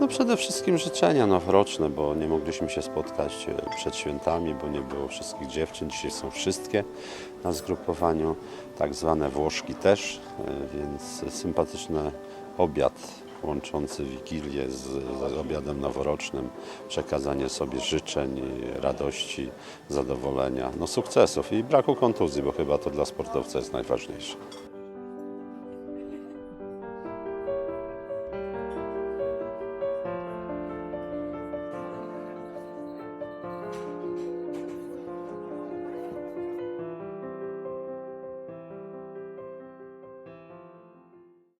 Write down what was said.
No przede wszystkim życzenia noworoczne, bo nie mogliśmy się spotkać e, przed świętami, bo nie było wszystkich dziewczyn. Dzisiaj są wszystkie na zgrupowaniu, tak zwane Włoszki też, e, więc sympatyczny obiad łączący Wigilię z, z obiadem noworocznym, przekazanie sobie życzeń, e, radości, zadowolenia, no sukcesów i braku kontuzji, bo chyba to dla sportowca jest najważniejsze.